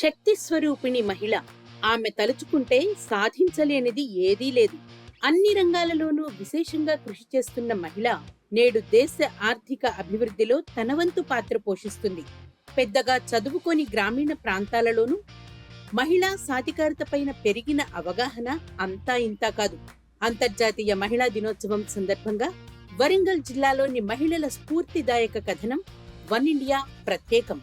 శక్తి స్వరూపిణి మహిళ. ఆమె తలుచుకుంటే సాధించలేనిది ఏదీ లేదు. అన్ని రంగాలలోనూ విశేషంగా కృషి చేస్తున్న మహిళ నేడు దేశ ఆర్థిక అభివృద్ధిలో తనవంతు పాత్ర పోషిస్తుంది. పెద్దగా చదువుకోని గ్రామీణ ప్రాంతాలలోనూ మహిళా సాధికారతపైన పెరిగిన అవగాహన అంతా ఇంతా కాదు. అంతర్జాతీయ మహిళా దినోత్సవం సందర్భంగా వరంగల్ జిల్లాలోని మహిళల స్ఫూర్తిదాయక కథనం వన్ ఇండియా ప్రత్యేకం.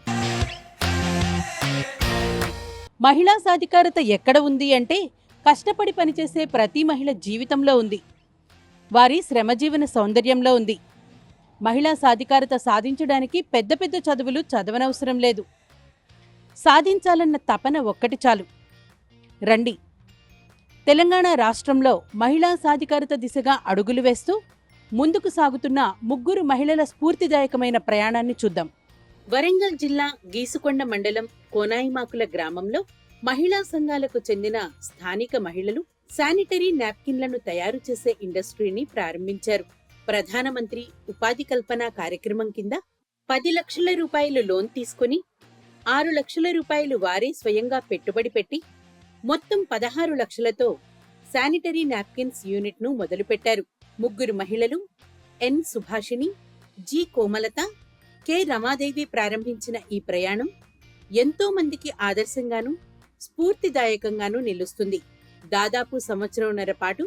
మహిళా సాధికారత ఎక్కడ ఉంది అంటే కష్టపడి పనిచేసే ప్రతి మహిళ జీవితంలో ఉంది. వారి శ్రమజీవన సౌందర్యంలో ఉంది. మహిళా సాధికారత సాధించడానికి పెద్ద పెద్ద చదువులు చదవనవసరం లేదు. సాధించాలన్న తపన ఒక్కటి చాలు. రండి. తెలంగాణ రాష్ట్రంలో మహిళా సాధికారత దిశగా అడుగులు వేస్తూ ముందుకు సాగుతున్న ముగ్గురు మహిళల స్ఫూర్తిదాయకమైన ప్రయాణాన్ని చూద్దాం. వరంగల్ జిల్లా గీసుకొండ మండలం కోనాయిమాకుల గ్రామంలో మహిళా సంఘాలకు చెందిన స్థానిక మహిళలు శానిటరీ నాప్కిన్లను తయారు చేసే ఇండస్ట్రీని ప్రారంభించారు. ప్రధానమంత్రి ఉపాధి కల్పన కార్యక్రమం కింద పది లక్షల రూపాయలు లోన్ తీసుకుని ఆరు లక్షల రూపాయలు వారే స్వయంగా పెట్టుబడి పెట్టి మొత్తం పదహారు లక్షలతో శానిటరీ నాప్కిన్స్ యూనిట్ను మొదలుపెట్టారు. ముగ్గురు మహిళలు N Subhashini G Komalatha K Ramadevi ప్రారంభించిన ఈ ప్రయాణం ఎంతో మందికి ఆదర్శంగాను స్ఫూర్తిదాయకంగానూ నిలుస్తుంది. దాదాపు సంవత్సరంన్నర పాటు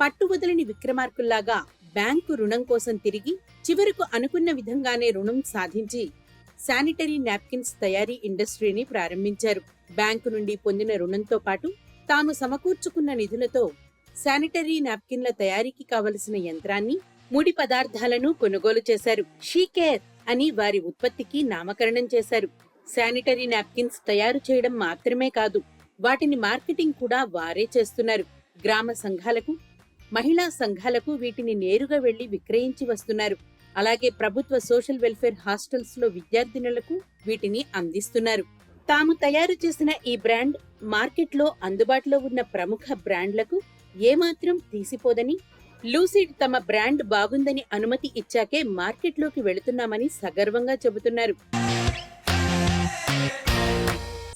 పట్టువదలని విక్రమార్కుల్లాగా బ్యాంకు రుణం కోసం తిరిగి చివరకు అనుకున్న విధంగానే రుణం సాధించి శానిటరీ నాప్కిన్స్ తయారీ ఇండస్ట్రీని ప్రారంభించారు. బ్యాంకు నుండి పొందిన రుణంతో పాటు తాము సమకూర్చుకున్న నిధులతో శానిటరీ నాప్కిన్ల తయారీకి కావలసిన యంత్రాన్ని ముడి పదార్థాలను కొనుగోలు చేశారు. షీకేర్ అని వారి ఉత్పత్తికి నామకరణం చేశారు. శానిటరీ నాప్కిన్స్ తయారు చేయడం మాత్రమే కాదు వాటిని మార్కెటింగ్ కూడా వారే చేస్తున్నారు. గ్రామ సంఘాలకు మహిళా సంఘాలకు వీటిని నేరుగా వెళ్ళి విక్రయించి వస్తున్నారు. అలాగే ప్రభుత్వ సోషల్ వెల్ఫేర్ హాస్టల్స్లో విద్యార్థినులకు వీటిని అందిస్తున్నారు. తాము తయారు చేసిన ఈ బ్రాండ్ మార్కెట్లో అందుబాటులో ఉన్న ప్రముఖ బ్రాండ్లకు ఏమాత్రం తీసిపోదని లూసిడ్ తమ బ్రాండ్ బాగుందని అనుమతి ఇచ్చాకే మార్కెట్లోకి వెళుతున్నామని సగర్వంగా చెబుతున్నారు.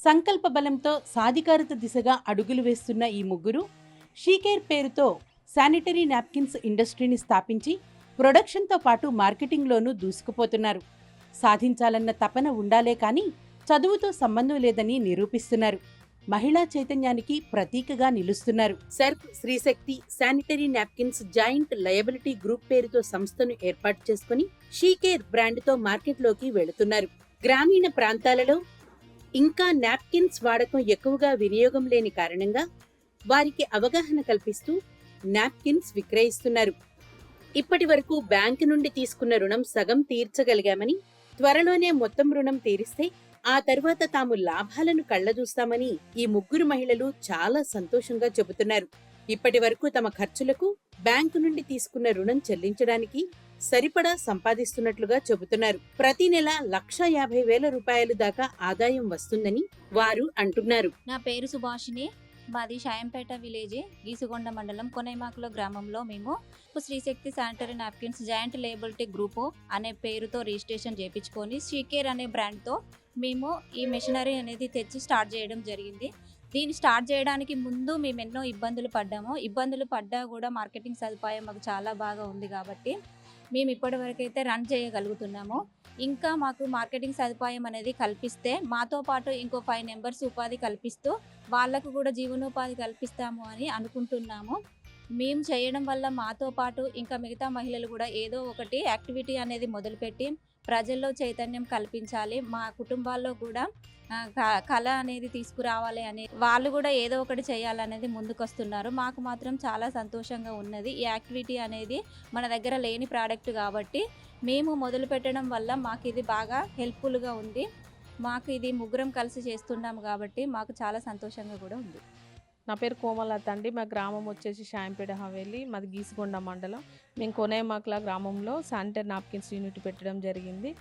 సంకల్ప బలంతో సాధికారత దిశగా అడుగులు వేస్తున్న ఈ ముగ్గురు షీకేర్ పేరుతో శానిటరీ నాప్కిన్స్ ఇండస్ట్రీని స్థాపించి ప్రొడక్షన్తో పాటు మార్కెటింగ్లోనూ దూసుకుపోతున్నారు. సాధించాలన్న తపన ఉండాలే కానీ చదువుతో సంబంధం లేదని నిరూపిస్తున్నారు. మహిళా చైతన్యానికి ప్రతీకగా నిలుస్తున్నారు. SERP Srishakti sanitary napkins joint liability group పేరుతో సంస్థను ఏర్పాటు చేసుకుని షీకేర్ బ్రాండ్తో మార్కెట్లోకి వెళుతున్నారు. గ్రామీణ ప్రాంతాలలో ఇంకా నాప్కిన్స్ వాడకం ఎక్కువగా వినియోగం లేని కారణంగా వారికి అవగాహన కల్పిస్తూ నాప్కిన్స్ విక్రయిస్తున్నారు. ఇప్పటి వరకు బ్యాంకు నుండి తీసుకున్న రుణం సగం తీర్చగలిగామని త్వరలోనే మొత్తం రుణం తీరిస్తే ఆ తర్వాత తాము లాభాలను కళ్ళజూస్తామని ఈ ముగ్గురు మహిళలు చాలా సంతోషంగా చెబుతున్నారు. ఇప్పటి వరకు తమ ఖర్చులకు బ్యాంకు నుండి తీసుకున్న రుణం చెల్లించడానికి సరిపడా సంపాదిస్తున్నట్లుగా చెబుతున్నారు. ప్రతి నెల లక్ష యాభై వేల రూపాయలు దాకా ఆదాయం వస్తుందని వారు అంటున్నారు. నా పేరు సుభాషిణి. మాది షాయంపేట విలేజ్ గీసుగొండ మండలం కొనైమాకుల గ్రామంలో మేము Srishakti sanitary napkins joint liability group అనే పేరుతో రిజిస్ట్రేషన్ చేయించుకొని షీకేర్ అనే బ్రాండ్తో మేము ఈ మిషనరీ అనేది తెచ్చి స్టార్ట్ చేయడం జరిగింది. దీన్ని స్టార్ట్ చేయడానికి ముందు మేము ఎన్నో ఇబ్బందులు పడ్డాము. ఇబ్బందులు పడ్డా కూడా మార్కెటింగ్ సదుపాయం మాకు చాలా బాగా ఉంది కాబట్టి మేము ఇప్పటివరకైతే రన్ చేయగలుగుతున్నాము. ఇంకా మాకు మార్కెటింగ్ సదుపాయం అనేది కల్పిస్తే మాతో పాటు ఇంకో ఫైవ్ మెంబర్స్ ఉపాధి కల్పిస్తూ వాళ్ళకు కూడా జీవనోపాధి కల్పిస్తాము అని అనుకుంటున్నాము. మేము చేయడం వల్ల మాతో పాటు ఇంకా మిగతా మహిళలు కూడా ఏదో ఒకటి యాక్టివిటీ అనేది మొదలుపెట్టి ప్రజల్లో చైతన్యం కల్పించాలి. మా కుటుంబాల్లో కూడా క- కళ అనేది తీసుకురావాలి అని వాళ్ళు కూడా ఏదో ఒకటి చేయాలనేది ముందుకొస్తున్నారు. మాకు మాత్రం చాలా సంతోషంగా ఉన్నది. ఈ యాక్టివిటీ అనేది మన దగ్గర లేని ప్రోడక్ట్ కాబట్టి మేము మొదలు పెట్టడం వల్ల మాకు ఇది బాగా హెల్ప్ఫుల్గా ఉంది. మాకు ఇది ముగ్గురం కలిసి చేస్తున్నాము కాబట్టి మాకు చాలా సంతోషంగా కూడా ఉంది. నా పేరు కోమలత అండి. మా గ్రామం వచ్చేసి షాంపేట హవేలి. మాది గీసుకొండ మండలం. మేము కొనేమాకుల గ్రామంలో శానిటరీ నాప్కిన్స్ యూనిట్ పెట్టడం జరిగింది.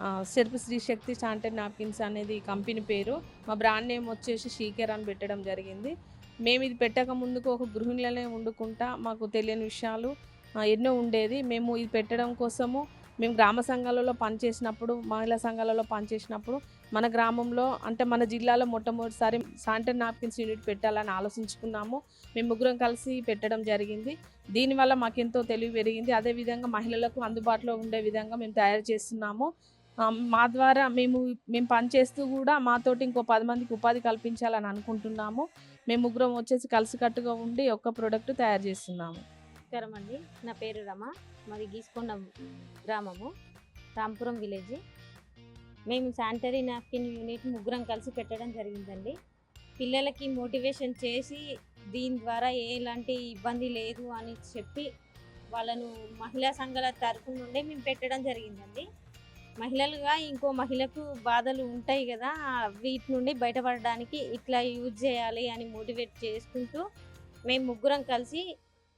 ఆ, సెర్పు శ్రీశక్తి శానిటరీ నాప్కిన్స్ అనేది కంపెనీ పేరు. మా బ్రాండ్ నేమ్ వచ్చేసి షీకేర్ అని పెట్టడం జరిగింది. మేము ఇది పెట్టక ముందుకు ఒక గృహిణులనే వండుకుంటా మాకు తెలియని విషయాలు ఎన్నో ఉండేది. మేము ఇది పెట్టడం కోసము మేము గ్రామ సంఘాలలో పనిచేసినప్పుడు మహిళా సంఘాలలో పనిచేసినప్పుడు మన గ్రామంలో అంటే మన జిల్లాలో మొట్టమొదటిసారి శానిటరీ నాప్కిన్స్ యూనిట్ పెట్టాలని ఆలోచించుకున్నాము. మేము ముగ్గురం కలిసి పెట్టడం జరిగింది. దీనివల్ల మాకెంతో తెలివి పెరిగింది. అదేవిధంగా మహిళలకు అందుబాటులో ఉండే విధంగా మేము తయారు చేస్తున్నాము. మా ద్వారా మేము మేము పనిచేస్తూ కూడా మాతోటి ఇంకో పది మందికి ఉపాధి కల్పించాలని అనుకుంటున్నాము. మేము ముగ్గురం వచ్చేసి కలిసికట్టుగా ఉండి ఒక్క ప్రోడక్ట్ తయారు చేస్తున్నాము. నమస్కారం అండి. నా పేరు రమ. మాది గీసుకొండ గ్రామము. రాంపురం విలేజ్. మేము శానిటరీ నాప్కిన్ యూనిట్ ముగ్గురం కలిసి పెట్టడం జరిగిందండి. పిల్లలకి మోటివేషన్ చేసి దీని ద్వారా ఎలాంటి ఇబ్బంది లేదు అని చెప్పి వాళ్ళను మహిళా సంఘాల తరఫు నుండి మేము పెట్టడం జరిగిందండి. మహిళలుగా ఇంకో మహిళకు బాధలు ఉంటాయి కదా వీటి నుండి బయటపడడానికి ఇట్లా యూజ్ చేయాలి అని మోటివేట్ చేసుకుంటూ మేము ముగ్గురం కలిసి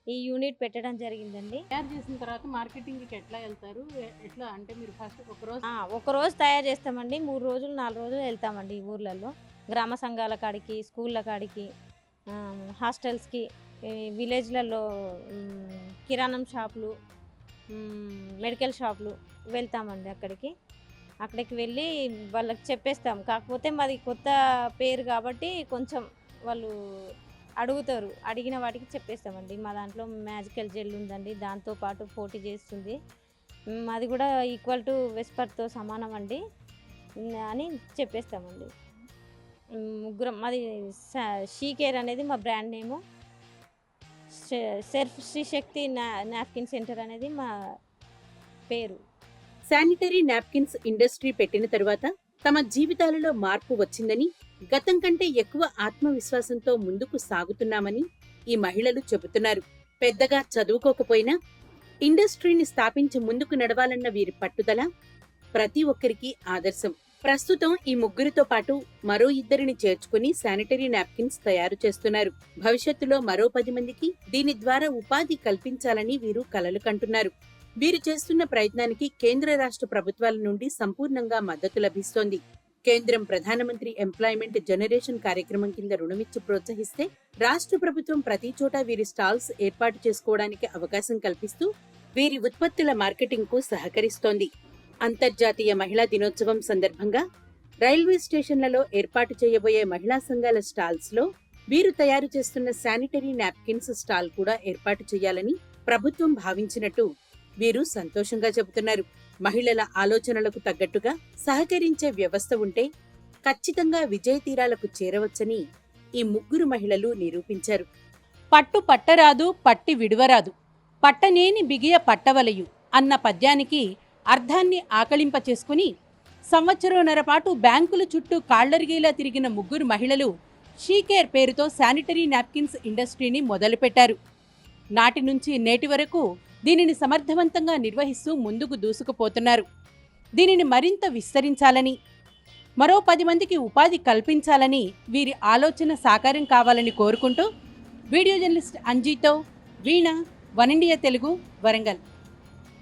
ఈ యూనిట్ పెట్టడం జరిగిందండి. తయారు చేసిన తర్వాత మార్కెటింగ్కి ఎట్లా వెళ్తారు? ఎట్లా అంటే మీరు ఫస్ట్ ఒక రోజు ఒక రోజు తయారు చేస్తామండి. మూడు రోజులు నాలుగు రోజులు వెళ్తామండి ఈ ఊర్లలో. గ్రామ సంఘాల కాడికి స్కూళ్ళ కాడికి హాస్టల్స్కి విలేజ్లలో కిరాణం షాపులు మెడికల్ షాపులు వెళ్తామండి అక్కడికి. అక్కడికి వెళ్ళి వాళ్ళకి చెప్పేస్తాం. కాకపోతే మాది కొత్త పేరు కాబట్టి కొంచెం వాళ్ళు అడుగుతారు. అడిగిన వాటికి చెప్పేస్తామండి. మా దాంట్లో మ్యాజికల్ జెల్ ఉందండి. దాంతో పాటు పోటీ చేస్తుంది. అది కూడా ఈక్వల్ టు వెస్పర్తో సమానం అండి. అని చెప్పేస్తామండి. ముగ్గురం మాది షీ కేర్ అనేది మా బ్రాండ్ నేము. సెర్ఫ్ శ్రీశక్తి నా నాప్కిన్ సెంటర్ అనేది మా పేరు. శానిటరీ నాప్కిన్స్ ఇండస్ట్రీ పెట్టిన తర్వాత తమ జీవితాలలో మార్పు వచ్చిందని గతం కంటే ఎక్కువ ఆత్మవిశ్వాసంతో ముందుకు సాగుతున్నామని ఈ మహిళలు చెబుతున్నారు. పెద్దగా చదువుకోకపోయినా ఇండస్ట్రీని స్థాపించి ముందుకు నడవాలన్న వీరి పట్టుదల ప్రతి ఒక్కరికి ఆదర్శం. ప్రస్తుతం ఈ ముగ్గురితో పాటు మరో ఇద్దరిని చేర్చుకుని శానిటరీ నాప్కిన్స్ తయారు చేస్తున్నారు. భవిష్యత్తులో మరో పది మందికి దీని ద్వారా ఉపాధి కల్పించాలని వీరు కలలు కంటున్నారు. వీరు చేస్తున్న ప్రయత్నానికి కేంద్ర రాష్ట్ర ప్రభుత్వాల నుండి సంపూర్ణంగా మద్దతు లభిస్తోంది. కేంద్రం ప్రధానమంత్రి ఎంప్లాయ్మెంట్ జనరేషన్ కార్యక్రమం కింద రుణమిచ్చి ప్రోత్సహిస్తే రాష్ట్ర ప్రభుత్వం ప్రతి చోట వీరి స్టాల్స్ ఏర్పాటు చేసుకోవడానికి అవకాశం కల్పిస్తూ వీరి ఉత్పత్తుల మార్కెటింగ్కు సహకరిస్తోంది. అంతర్జాతీయ మహిళా దినోత్సవం సందర్భంగా రైల్వే స్టేషన్లలో ఏర్పాటు చేయబోయే మహిళా సంఘాల స్టాల్స్లో వీరు తయారు చేస్తున్న శానిటరీ నాప్కిన్స్ స్టాల్ కూడా ఏర్పాటు చేయాలని ప్రభుత్వం భావించినట్టు వీరు సంతోషంగా చెబుతున్నారు. మహిళల ఆలోచనలకు తగ్గట్టుగా సహకరించే వ్యవస్థ ఉంటే ఖచ్చితంగా విజయ తీరాలకు చేరవచ్చని ఈ ముగ్గురు మహిళలు నిరూపించారు. పట్టు పట్టరాదు పట్టి విడువరాదు. పట్టనేని బిగియ పట్టవలయు అన్న పద్యానికి అర్థాన్ని ఆకళింప చేసుకుని సంవత్సరంన్నర పాటు బ్యాంకుల చుట్టూ కాళ్ళరిగేలా తిరిగిన ముగ్గురు మహిళలు షీకేర్ పేరుతో శానిటరీ నాప్కిన్స్ ఇండస్ట్రీని మొదలుపెట్టారు. నాటి నుంచి నేటి వరకు దీనిని సమర్థవంతంగా నిర్వహిస్తూ ముందుకు దూసుకుపోతున్నారు. దీనిని మరింత విస్తరించాలని మరో పది మందికి ఉపాధి కల్పించాలని వీరి ఆలోచన సాకారం కావాలని కోరుకుంటూ వీడియో జర్నలిస్ట్ అంజీతో వీణ వన్ ఇండియా తెలుగు వరంగల్.